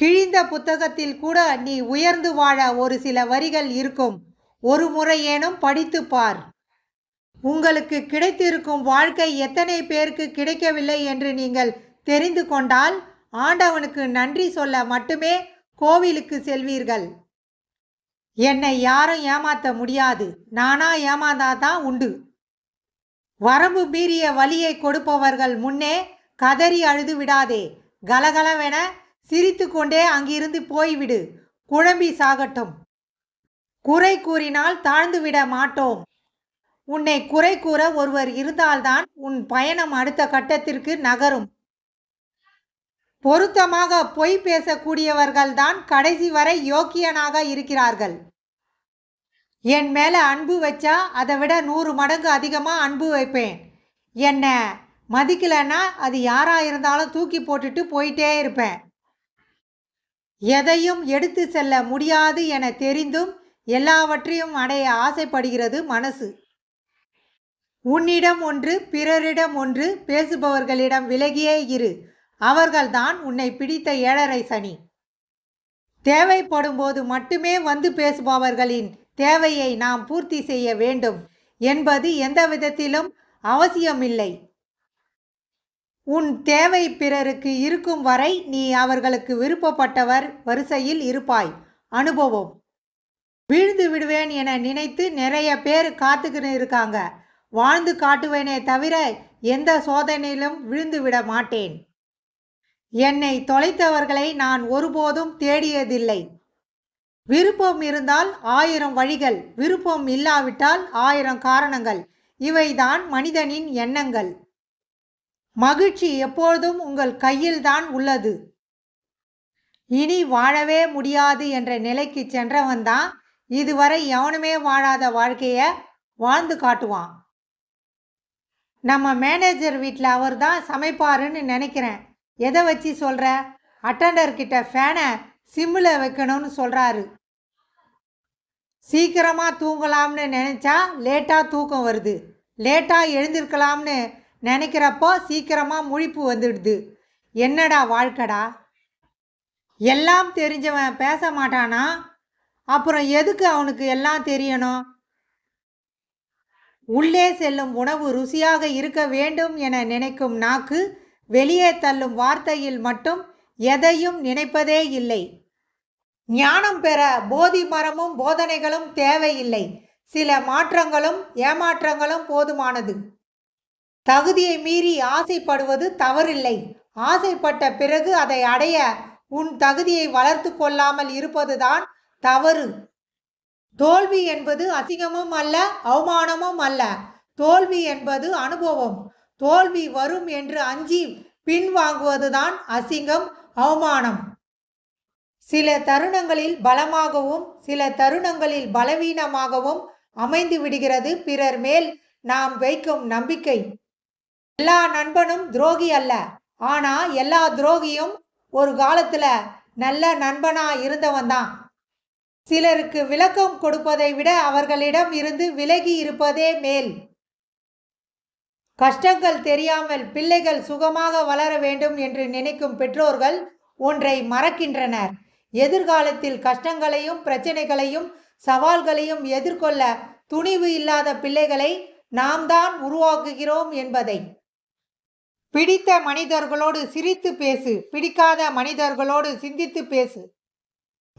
கிழிந்த புத்தகத்தில் கூட நீ உயர்ந்து வாழ ஒரு சில வரிகள் இருக்கும். ஒரு முறையேனும் படித்து பார். உங்களுக்கு கிடைத்திருக்கும் வாழ்க்கை எத்தனை பேருக்கு கிடைக்கவில்லை என்று நீங்கள் தெரிந்து கொண்டால் ஆண்டவனுக்கு நன்றி சொல்ல மட்டுமே கோவிலுக்கு செல்வீர்கள். என்னை யாரும் ஏமாத்த முடியாது. நானா ஏமாந்தாதான் உண்டு. வரம்பு மீறிய வழியை கொடுப்பவர்கள் முன்னே கதறி அழுது விடாதே. கலகலவென சிரித்து கொண்டே அங்கிருந்து போய்விடு. குழம்பி சாகட்டும். குறை கூறினால் தாழ்ந்துவிட மாட்டோம். உன்னை குறை கூற ஒருவர் இருந்தால்தான் உன் பயணம் அடுத்த கட்டத்திற்கு நகரும். பொருத்தமாக பொய் பேசக்கூடியவர்கள்தான் கடைசி வரை யோக்கியனாக இருக்கிறார்கள். என் மேல அன்பு வச்சா அதை விட நூறு மடங்கு அதிகமாக அன்பு வைப்பேன். என்ன மதிக்கலைன்னா அது யாரா இருந்தாலும் தூக்கி போட்டுட்டு போயிட்டே இருப்பேன். எதையும் எடுத்து செல்ல முடியாது என தெரிந்தும் எல்லாவற்றையும் அடைய ஆசைப்படுகிறது மனசு. உன்னிடம் ஒன்று பிறரிடம் ஒன்று பேசுபவர்களிடம் விலகியே இரு. அவர்கள்தான் உன்னை பிடித்த ஏழரை சனி. தேவைப்படும் போது மட்டுமே வந்து பேசுபவர்களின் தேவையை நாம் பூர்த்தி செய்ய வேண்டும் என்பது எந்த விதத்திலும் அவசியமில்லை. உன் தேவை பிறருக்கு இருக்கும் வரை நீ அவர்களுக்கு விருப்பப்பட்டவர் வரிசையில் இருப்பாய். அனுபவம். வீழ்ந்து விடுவேன் என நினைத்து நிறைய பேர் காத்துக்கின்னு இருக்காங்க. வாழ்ந்து காட்டுவேனே தவிர எந்த சோதனையிலும் விழுந்து விட மாட்டேன். என்னை தொலைத்தவர்களை நான் ஒருபோதும் தேடியதில்லை. விருப்பம் இருந்தால் ஆயிரம் வழிகள் விருப்பம் இல்லாவிட்டால் ஆயிரம் காரணங்கள். இவைதான் மனிதனின் எண்ணங்கள். மகிழ்ச்சி எப்பொழுதும் உங்கள் கையில்தான் உள்ளது. இனி வாழவே முடியாது என்ற நிலைக்கு சென்றவன் தான் இதுவரை எவனுமே வாழாத வாழ்க்கைய வாழ்ந்து காட்டுவான். நம்ம மேனேஜர் வீட்டில் அவர் தான் சமைப்பாருன்னு நினைக்கிறேன். எதை வச்சு சொல்கிற அட்டண்டர் கிட்ட ஃபேனை சிம்மில் வைக்கணும்னு சொல்கிறாரு சீக்கிரமாக தூங்கலாம்னு நினச்சா லேட்டாக தூக்கம் வருது. லேட்டாக எழுந்திருக்கலாம்னு நினைக்கிறப்போ சீக்கிரமாக முழிப்பு வந்துடுது. என்னடா வாழ்க்கடா? எல்லாம் தெரிஞ்சவன் பேச மாட்டானா? அப்புறம் எதுக்கு அவனுக்கு எல்லாம் தெரியணும்? உள்ளே செல்லும் உணவு ருசியாக இருக்க வேண்டும் என நினைக்கும் நாக்கு வெளியே தள்ளும் வார்த்தையில் மட்டும் எதையும் நினைப்பதே இல்லை. ஞானம் பெற போதி மரமும் போதனைகளும் தேவையில்லை. சில மாற்றங்களும் ஏமாற்றங்களும் போதுமானது. தகுதியை மீறி ஆசைப்படுவது தவறில்லை. ஆசைப்பட்ட பிறகு அதை அடைய உன் தகுதியை வளர்த்து கொள்ளாமல் இருப்பதுதான் தவறு. தோல்வி என்பது அசிங்கமும் அல்ல அவமானமும் அல்ல. தோல்வி என்பது அனுபவம். தோல்வி வரும் என்று அஞ்சி பின்வாங்குவதுதான் அசிங்கம் அவமானம். சில தருணங்களில் பலமாகவும் சில தருணங்களில் பலவீனமாகவும் அமைந்து விடுகிறது. பிறர் மேல் நாம் வைக்கும் நம்பிக்கை. எல்லா நண்பனும் துரோகி அல்ல. ஆனா எல்லா துரோகியும் ஒரு காலத்துல நல்ல நண்பனா இருந்தவன் தான். சிலருக்கு விளக்கம் கொடுப்பதை விட அவர்களிடம் இருந்து விலகி இருப்பதே மேல். கஷ்டங்கள் தெரியாமல் பிள்ளைகள் சுகமாக வளர வேண்டும் என்று நினைக்கும் பெற்றோர்கள் ஒன்றை மறக்கின்றனர். எதிர்காலத்தில் கஷ்டங்களையும் பிரச்சனைகளையும் சவால்களையும் எதிர்கொள்ள துணிவு இல்லாத பிள்ளைகளை நாம் தான் உருவாக்குகிறோம் என்பதை. பிடித்த மனிதர்களோடு சிரித்து பேசு பிடிக்காத மனிதர்களோடு சிந்தித்து பேசு.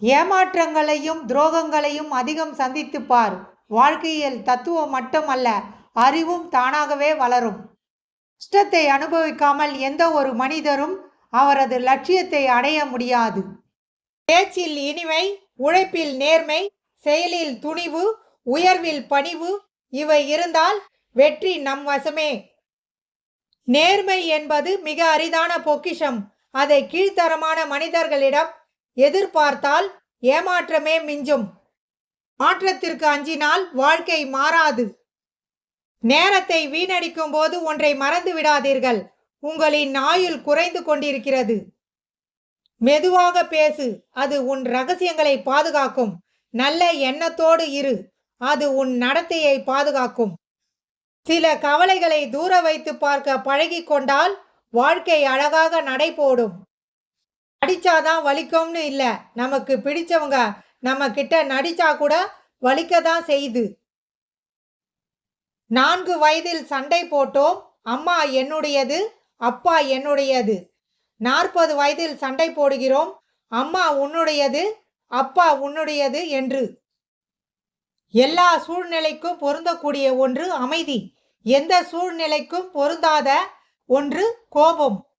ஏமாற்றங்களையும் துரோகங்களையும் அதிகம் சந்தித்து பார். வாழ்க்கையில் தத்துவம் மட்டுமல்ல அறிவும் தானாகவே வளரும். இஷ்டத்தை அனுபவிக்காமல் எந்த ஒரு மனிதரும் அவரது லட்சியத்தை அடைய முடியாது. பேச்சில் இனிமை உழைப்பில் நேர்மை செயலில் துணிவு உயர்வில் பணிவு இவை இருந்தால் வெற்றி நம் வசமே. நேர்மை என்பது மிக அரிதான பொக்கிஷம். அதை கீழ்த்தரமான மனிதர்களிடம் எதிர்பார்த்தால் ஏமாற்றமே மிஞ்சும். மாற்றத்திற்கு அஞ்சினால் வாழ்க்கை மாறாது. நேரத்தை வீணடிக்கும் போது ஒன்றை மறந்து விடாதீர்கள். உங்களின் ஆயுள் குறைந்து கொண்டிருக்கிறது. மெதுவாக பேசு. அது உன் ரகசியங்களை பாதுகாக்கும். நல்ல எண்ணத்தோடு இரு. அது உன் நடத்தையை பாதுகாக்கும். சில கவலைகளை தூர வைத்து பார்க்க பழகி கொண்டால் வாழ்க்கை அழகாக நடை போடும். அடிச்சாதான் வலிக்கும்னு இல்லை. நமக்கு பிடிச்சவங்க நம்ம கிட்ட நடிச்சா கூட வலிக்க தான் செய்யுது நான்கு வயதில் சண்டை போட்டோம். அம்மா என்னுடையது அப்பா என்னுடையது. நாற்பது வயதில் சண்டை போடுகிறோம். அம்மா உன்னுடையது அப்பா உன்னுடையது என்று. எல்லா சூழ்நிலைக்கும் பொருந்தக்கூடிய ஒன்று அமைதி. எந்த சூழ்நிலைக்கும் பொருந்தாத ஒன்று கோபம்.